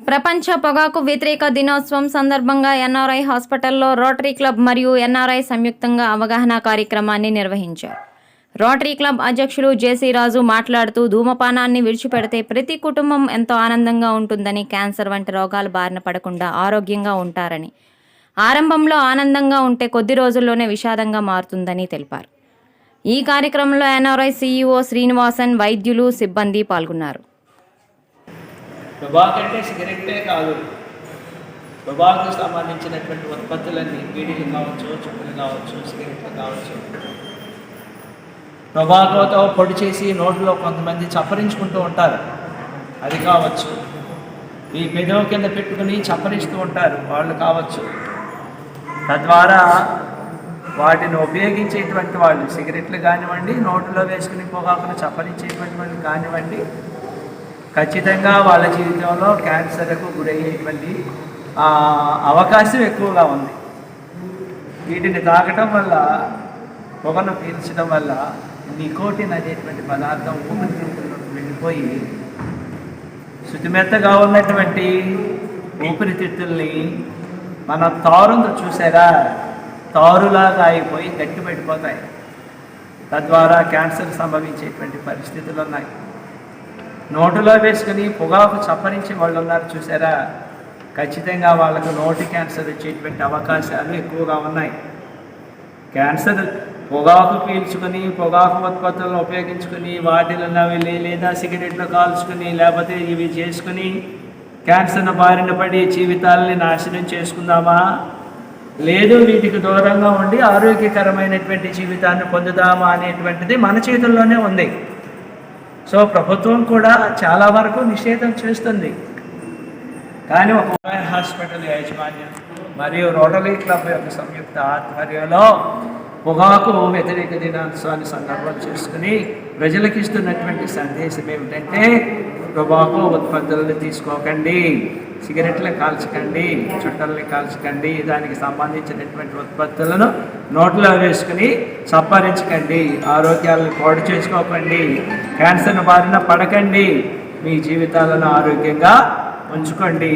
ప్రపంచ పొగాకు వ్యతిరేక దినోత్సవం సందర్భంగా ఎన్ఆర్ఐ హాస్పిటల్లో రోటరీ క్లబ్ మరియు ఎన్ఆర్ఐ సంయుక్తంగా అవగాహన కార్యక్రమాన్ని నిర్వహించారు. రోటరీ క్లబ్ అధ్యక్షులు జేసీ రాజు మాట్లాడుతూ ధూమపానాన్ని విడిచిపెడితే ప్రతి కుటుంబం ఎంతో ఆనందంగా ఉంటుందని క్యాన్సర్ వంటి రోగాలు బారిన పడకుండా ఆరోగ్యంగా ఉంటారని ఆరంభంలో ఆనందంగా ఉంటే కొద్ది రోజుల్లోనే విషాదంగా మారుతుందని తెలిపారు. ఈ కార్యక్రమంలో ఎన్ఆర్ఐ సీఈఓ శ్రీనివాసన్ వైద్యులు సిబ్బంది పాల్గొన్నారు. టొబాకో అంటే సిగరెట్టే కాదు. టొబాకోకు సంబంధించినటువంటి ఉత్పత్తులన్నీ బీడీలు కావచ్చు చుక్కలు కావచ్చు సిగరెట్లు కావచ్చు. టొబాకోతో పొడి చేసి నోట్లో కొంతమంది చప్పరించుకుంటూ ఉంటారు. అది కావచ్చు. ఈ పెదవు కింద పెట్టుకుని చప్పరిస్తూ ఉంటారు. వాళ్ళు కావచ్చు. తద్వారా వాటిని ఉపయోగించేటువంటి వాళ్ళు సిగరెట్లు కానివ్వండి నోట్లో వేసుకుని పొగాకును చప్పరించేటువంటి వాళ్ళు కానివ్వండి ఖచ్చితంగా వాళ్ళ జీవితంలో క్యాన్సర్కు గురయ్యేటువంటి అవకాశం ఎక్కువగా ఉంది. వీటిని తాగటం వల్ల పొగను పీల్చడం వల్ల నికోటిన్ అనేటువంటి పదార్థం ఊపిరితిత్తులకు వెళ్ళిపోయి శుతిమెత్తగా ఉన్నటువంటి ఊపిరితిత్తుల్ని మన తారును చూసారా తారులాగా అయిపోయి గట్టి తద్వారా క్యాన్సర్ సంభవించేటువంటి పరిస్థితులు ఉన్నాయి నోటులో వేసుకుని పొగాకు చప్పరించి వాళ్ళు ఉన్నారు చూసారా? ఖచ్చితంగా వాళ్ళకు నోటి క్యాన్సర్ వచ్చేటువంటి అవకాశాలు ఎక్కువగా ఉన్నాయి. క్యాన్సర్ పొగాకు పీల్చుకొని పొగాకు ఉత్పత్తులను ఉపయోగించుకొని వాటిలో వెళ్ళి లేదా సిగరెట్లు కాల్చుకొని లేకపోతే ఇవి చేసుకుని క్యాన్సర్ను బారిన పడి జీవితాలని నాశనం చేసుకుందామా? లేదు వీటికి దూరంగా ఉండి ఆరోగ్యకరమైనటువంటి జీవితాన్ని పొందుదామా అనేటువంటిది మన చేతుల్లోనే ఉంది. సో ప్రభుత్వం కూడా చాలా వరకు నిషేధం చేస్తుంది. కానీ ఒక హాస్పిటల్ యాజమాన్యం మరియు రోటరీ క్లబ్ యొక్క సంయుక్త ఆధ్వర్యంలో పొగాకు వ్యతిరేక దినోత్సవాన్ని సందర్భం చేసుకుని ప్రజలకు ఇస్తున్నటువంటి సందేశం ఏమిటంటే టొబాకో ఉత్పత్తులను తీసుకోకండి. సిగరెట్లు కాల్చకండి చుట్టల్ని కాల్చకండి దానికి సంబంధించినటువంటి ఉత్పత్తులను నోట్లో వేసుకుని సంపాదించకండి. ఆరోగ్యాలను పాడు చేసుకోకండి. క్యాన్సర్ను బారిన పడకండి. మీ జీవితాలను ఆరోగ్యంగా ఉంచుకోండి.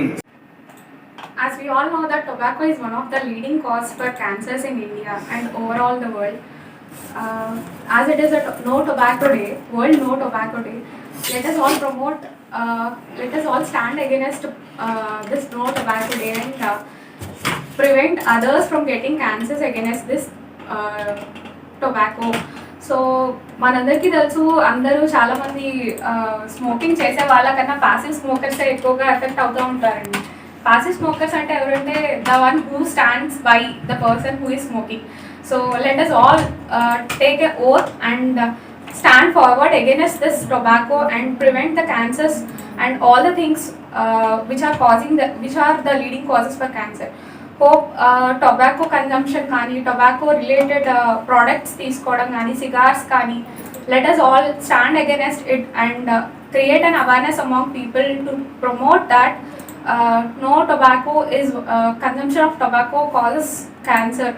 As we all know that tobacco is one of the leading cause for cancers in India and overall the world. Uh, as it is a no tobacco day, World No Tobacco Day, let us all promote, uh, let us all stand against uh, this no tobacco day and uh, prevent others from getting cancers against this uh, tobacco. So మనందరికీ తెలుసు అందరూ చాలామంది smoking చేసే వాళ్ళకన్నా passive smokers ఎక్కువగా effect అవుతూ ఉంటారండి passive smokers అంటే ఎవరంటే the one who stands by the person who is smoking so let us all take a oath and stand forward against this tobacco and prevent the cancers and all the things uh, which are causing the which are the leading causes for cancer hope uh, tobacco consumption కానీ tobacco related uh, products తీసుకోవడం కానీ cigars కానీ let us all stand against it and uh, create an awareness among people to promote that uh, no tobacco is uh, consumption of tobacco causes cancer